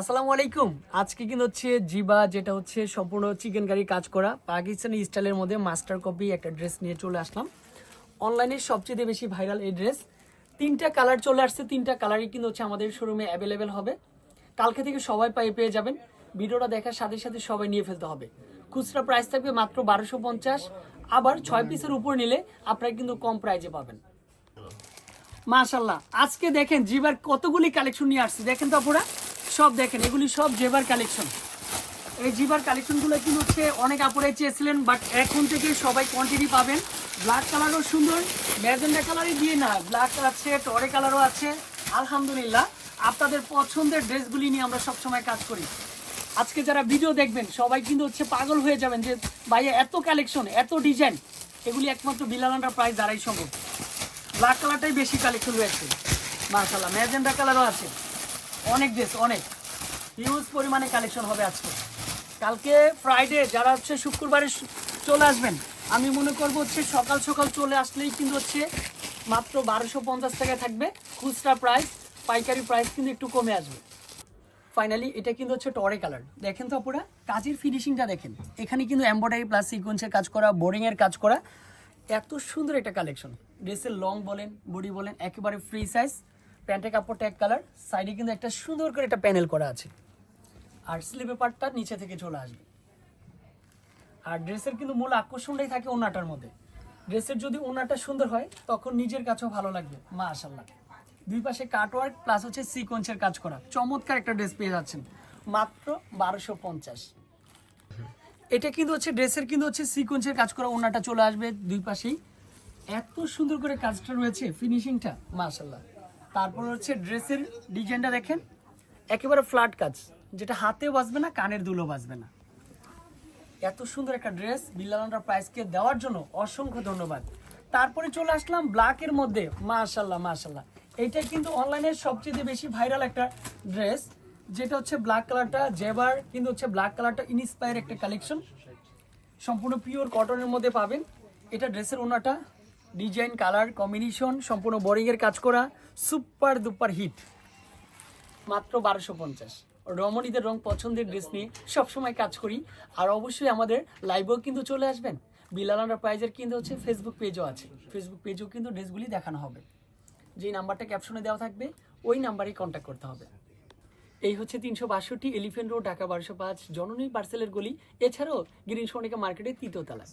আসসালামু আলাইকুম। আজকে কিন্তু হচ্ছে জিবা, যেটা হচ্ছে সম্পূর্ণ চিকেন কারি কাজ করা। পাকিস্তানি স্টাইলের মধ্যে মাস্টার কপি একটা ড্রেস নিয়ে চলে আসলাম। অনলাইনে সবচেয়ে বেশি ভাইরাল এই ড্রেস তিনটা কালার চলে আসছে, তিনটা কালারই কিন্তু হচ্ছে আমাদের শোরুমে অ্যাভেলেবেল হবে। কালকে থেকে সবাই পাই পেয়ে যাবেন। ভিডিওটা দেখার সাথে সাথে সবাই নিয়ে ফেলতে হবে। খুচরা প্রাইস থাকবে মাত্র বারোশো পঞ্চাশ। আবার ছয় পিসের উপর নিলে আপনারা কিন্তু কম প্রাইজে পাবেন। মাশাল্লাহ আজকে দেখেন জিবার কতগুলি কালেকশন নিয়ে আসছে। দেখেন তো আপুরা। সব দেখেন, এগুলি সব জেবার কালেকশন এই জিবার কালেকশনগুলো কিন্তু হচ্ছে, অনেক আপুরাই চেয়েছিলেন বাট এখন থেকে সবাই কোয়ান্টিটি পাবেন। ব্ল্যাক কালারও সুন্দর ম্যাজেন্ডা কালারই দিয়ে না ব্ল্যাক আছে টরে কালারও আছে, আলহামদুলিল্লাহ। আপনাদের পছন্দের ড্রেসগুলি নিয়ে আমরা সবসময় কাজ করি। আজকে যারা ভিডিও দেখবেন, সবাই কিন্তু হচ্ছে পাগল হয়ে যাবেন যে, ভাইয়া, এত কালেকশন এত ডিজাইন এগুলি একমাত্র বিলালান্ডার প্রায় দ্বারাই সম্ভব। ব্ল্যাক কালারটাই বেশি কালেকশন রয়েছে মাশাল্লাহ ম্যাজেন্ডা কালারও আছে। অনেক ড্রেস অনেক। হিউজ পরিমাণে কালেকশন হবে আজকে। কালকে ফ্রাইডে যারা হচ্ছে শুক্রবারে চলে আসবেন, আমি মনে করব হচ্ছে সকাল সকাল চলে আসলেই কিন্তু হচ্ছে মাত্র বারোশো পঞ্চাশ টাকায় থাকবে। খুচরা প্রাইস পাইকারি প্রাইস কিন্তু একটু কমে আসবে। ফাইনালি এটা কিন্তু হচ্ছে টরে কালার দেখেন তো আপুরা, কাজের ফিনিশিংটা দেখেন। এখানে কিন্তু এমব্রয়ডারি প্লাস সিকোয়েন্সের কাজ করা বোরিংয়ের কাজ করা। এত সুন্দর একটা কালেকশন ড্রেসের লং বলেন বডি বলেন, একেবারে ফ্রি সাইজ প্যান্টের কাপড়টা এক কালার সাইডে কিন্তু একটা সুন্দর করে একটা প্যানেল করা আছে। আর স্লিপের পার্টটা নিচে থেকে চলে আসবে। আর ড্রেসের কিন্তু মূল আকর্ষণটাই থাকে ওনাটার মধ্যে। ড্রেসের যদি ওনাটা সুন্দর হয়, তখন নিজের কাছেও ভালো লাগবে মাশাল্লাহ দুই পাশে কাটওয়ার্ক প্লাস হচ্ছে সিকোয়েন্সের কাজ করা। চমৎকার একটা ড্রেস পেয়ে যাচ্ছেন, মাত্র বারোশো পঞ্চাশ। এটা কিন্তু হচ্ছে ড্রেসের কিন্তু হচ্ছে সিকোয়েন্সের কাজ করা ওনাটা চলে আসবে দুই পাশেই। এত সুন্দর করে কাজটা রয়েছে ফিনিশিংটা মাশাল্লাহ তারপর হচ্ছে ড্রেসের ডিজাইনটা দেখেন। একেবারে ফ্ল্যাট কাজ, যেটা হাতেও বাজবে না, কানের দুলো বাজবে না। এত সুন্দর একটা ড্রেস বিল্লালান্ডার প্রাইসকে দেওয়ার জন্য অসংখ্য ধন্যবাদ। তারপরে চলে আসলাম ব্ল্যাকের মধ্যে মাশাল্লাহ মাশাল্লাহ এইটা কিন্তু অনলাইনে সবচেয়ে বেশি ভাইরাল একটা ড্রেস যেটা হচ্ছে ব্ল্যাক কালারটা জেবার কিন্তু হচ্ছে ব্ল্যাক কালারটা ইনস্পায়ার একটা কালেকশন সম্পূর্ণ পিওর কটনের মধ্যে পাবেন। এটা ড্রেসের ওনাটা ডিজাইন, কালার, কম্বিনেশন, সম্পূর্ণ বোরিংয়ের কাজ করা, সুপার দুপার হিট। মাত্র বারোশো পঞ্চাশ। রমণীদের রং পছন্দের ড্রেস নিয়ে সবসময় কাজ করি। আর অবশ্যই আমাদের লাইভেও কিন্তু চলে আসবেন। বিলালান্ডার প্রাইজের কিন্তু হচ্ছে ফেসবুক পেজও আছে। ফেসবুক পেজেও কিন্তু ড্রেসগুলি দেখানো হবে। যেই নাম্বারটা ক্যাপশনে দেওয়া থাকবে, ওই নাম্বারেই কন্ট্যাক্ট করতে হবে। এই হচ্ছে তিনশো বাষট্টি এলিফেন্ট রোড ঢাকা বারোশো পাঁচ, জননী পার্সেলের গলি। এছাড়াও গ্রিন সোনিকা মার্কেটের তৃতীয় তলা।